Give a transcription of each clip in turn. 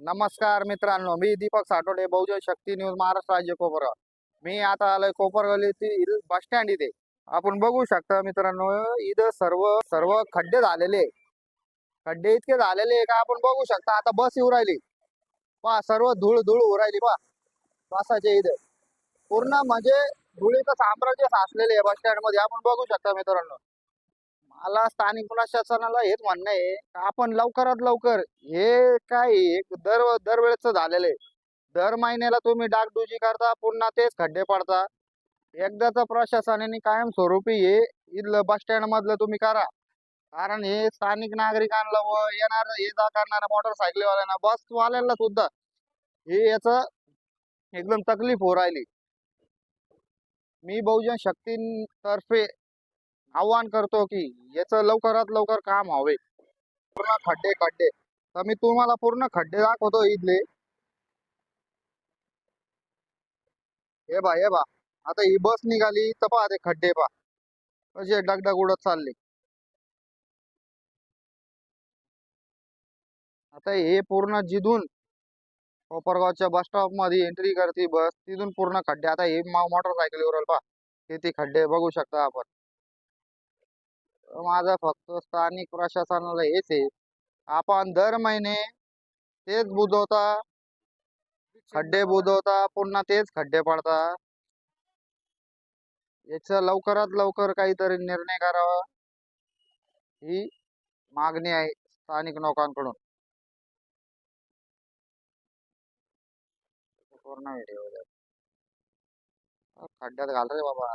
नमस्कार मित्रांनो मी दीपक साठोडे बहुजन शक्ती न्यूज महाराष्ट्र राज्य कोपरगाव मी आता आलोय कोपरगावलीतील बस स्टँड इथे. आपण बघू शकता मित्रांनो इथं सर्व सर्व खड्डे झालेले खड्डे इतके झालेले का आपण बघू शकता आता बस येऊ राहिली. पा सर्व धूळ धूळ होऊ राहिली पहा. बसाचे इथे. पूर्ण म्हणजे धुळीचं साम्राज्य साचलेले आहे बस स्टँडमध्ये आपण बघू शकता मित्रांनो. मला स्थानिक प्रशासनाला हेच म्हणणं आहे आपण लवकरात लवकर हे काय एक दर दरवेळेच झालेलं आहे. दर महिन्याला तुम्ही डागडुजी करता पुन्हा तेच खड्डे पडता. एकदाच प्रशासनाने कायमस्वरूपी हे इथलं बस स्टँड मधलं तुम्ही करा. कारण हे स्थानिक नागरिकांना व येणार ये जा करणाऱ्या मोटरसायकलवाल्यांना बसवाल्यांना सुद्धा हे याच एकदम तकलीफ हो राहिली. मी बहुजन शक्तीतर्फे आव्हान करतो की याचं लवकरात लवकर काम व्हावे. पूर्ण खड्डे खड्डे. तर मी तुम्हाला पूर्ण खड्डे दाखवतो इथले. हे बा हे बा आता ही बस निघाली. तर पहा ते खड्डे पहा. कसे डगडग उडत चालले. आता हे पूर्ण जिथून कोपरगावच्या बस स्टॉपमध्ये एंट्री करते बस तिथून पूर्ण खड्डे. आता हे मोटरसायकलीवर पहा. किती खड्डे बघू शकता आपण. माझं फक्त स्थानिक प्रशासनाला हेच आहे. आपण दर महिने तेच बुजवता खड्डे बुजवता पुन्हा तेच खड्डे पडता. याचा लवकरात लवकर काहीतरी निर्णय करावा. ही मागणी आहे स्थानिक लोकांकडून. पूर्ण व्हिडिओ खड्ड्यात घाल रे बाबा.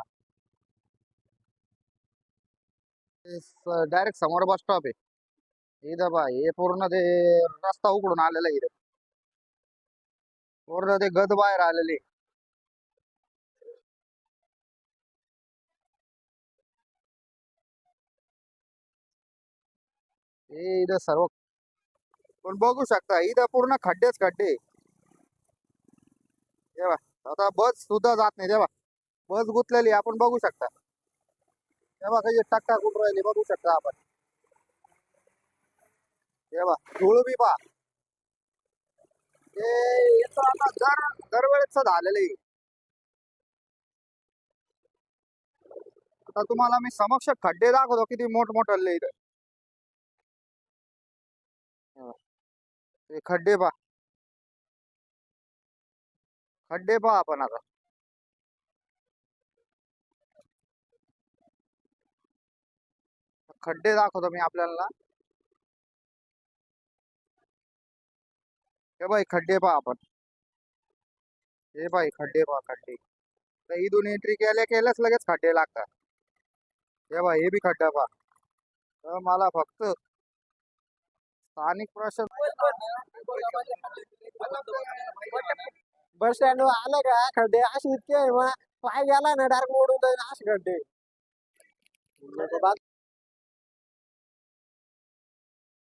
डायरेक्ट समोर बस स्टॉप आहे. इथं बा हे पूर्ण ते रस्ता उकडून आलेला आहे इथं. पूर्ण ते गद बाहेर आलेले हे इथं सर्व पण बघू शकता इथं पूर्ण खड्डेच खड्डे तेव्हा आता बस सुद्धा जात नाही तेव्हा बस गुतलेली आपण बघू शकता. तेव्हा काही टक्का कुठं राहिले बघू शकता आपण. तेव्हा धूळ बी पहा. ते याचं आता दरवेळेच झालेलं आहे. आता तुम्हाला मी समक्ष खड्डे दाखवतो किती मोठ मोठ तेव्हा. खड्डे पहा. खड्डे पहा आपण आता. खड्डे दाखवतो मी आपल्याला. हे बाई खड्डे पहा आपण. हे बाई खड्डे पहा खड्डे. तर इथून एंट्री केल्या केल्याच लगेच खड्डे लागतात. हे बाई हे बी खड्डा पहा. तर मला फक्त स्थानिक प्रशासन बस स्टँड आलं का? खड्डे असे इतके आहे मग पाय गेला ना डायरेक्ट मोडून जाईल असे खड्डे.